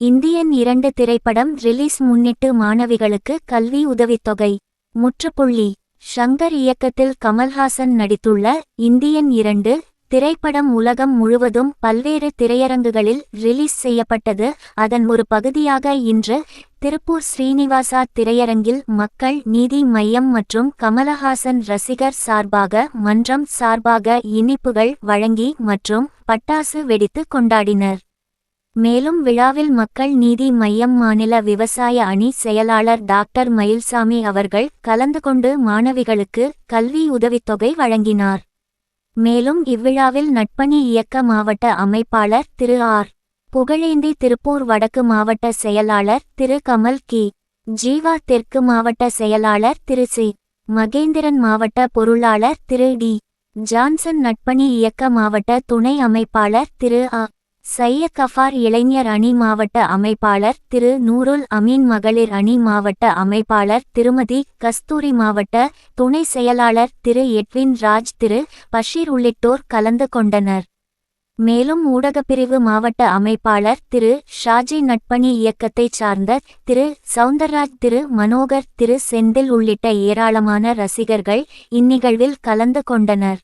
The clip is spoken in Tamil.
இந்தியன் இரண்டு திரைப்படம் ரிலீஸ் முன்னிட்டு மாணவிகளுக்கு கல்வி உதவித்தொகை. முற்றுப்புள்ளி. ஷங்கர் இயக்கத்தில் கமல்ஹாசன் நடித்துள்ள இந்தியன் இரண்டு திரைப்படம் உலகம் முழுவதும் பல்வேறு திரையரங்குகளில் ரிலீஸ் செய்யப்பட்டது. அதன் ஒரு பகுதியாக இன்று திருப்பூர் ஸ்ரீனிவாசா திரையரங்கில் மக்கள் நீதி மையம் மற்றும் கமலஹாசன் ரசிகர் சார்பாக மன்றம் சார்பாக இனிப்புகள் வழங்கி மற்றும் பட்டாசு வெடித்து கொண்டாடினர். மேலும் விழாவில் மக்கள் நீதி மையம் மாநில விவசாய அணி செயலாளர் டாக்டர் மயில்சாமி அவர்கள் கலந்து கொண்டு மாணவிகளுக்கு கல்வி உதவித்தொகை வழங்கினார். மேலும் இவ்விழாவில் நட்பணி இயக்க மாவட்ட அமைப்பாளர் திரு ஆர். புகழேந்தி திருப்பூர் வடக்கு மாவட்ட செயலாளர் திரு கமல் கி. ஜீவா தெற்கு மாவட்ட செயலாளர் திரு சி. மகேந்திரன் மாவட்ட பொருளாளர் திரு டி. ஜான்சன் நட்பணி இயக்க மாவட்ட துணை அமைப்பாளர் திரு அ. சைய கஃபார் இளைஞர் அணி மாவட்ட அமைப்பாளர் திரு நூருல் அமீன் மகளிர் அணி மாவட்ட அமைப்பாளர் திருமதி கஸ்தூரி மாவட்ட துணை செயலாளர் திரு எட்வின் ராஜ் திரு பஷீர் உள்ளிட்டோர் கலந்து கொண்டனர். மேலும் ஊடகப்பிரிவு மாவட்ட அமைப்பாளர் திரு ஷாஜி நட்பணி இயக்கத்தைச் சார்ந்த திரு சவுந்தரராஜ் திரு மனோகர் திரு செந்தில் உள்ளிட்ட ஏராளமான ரசிகர்கள் இந்நிகழ்வில் கலந்து கொண்டனர்.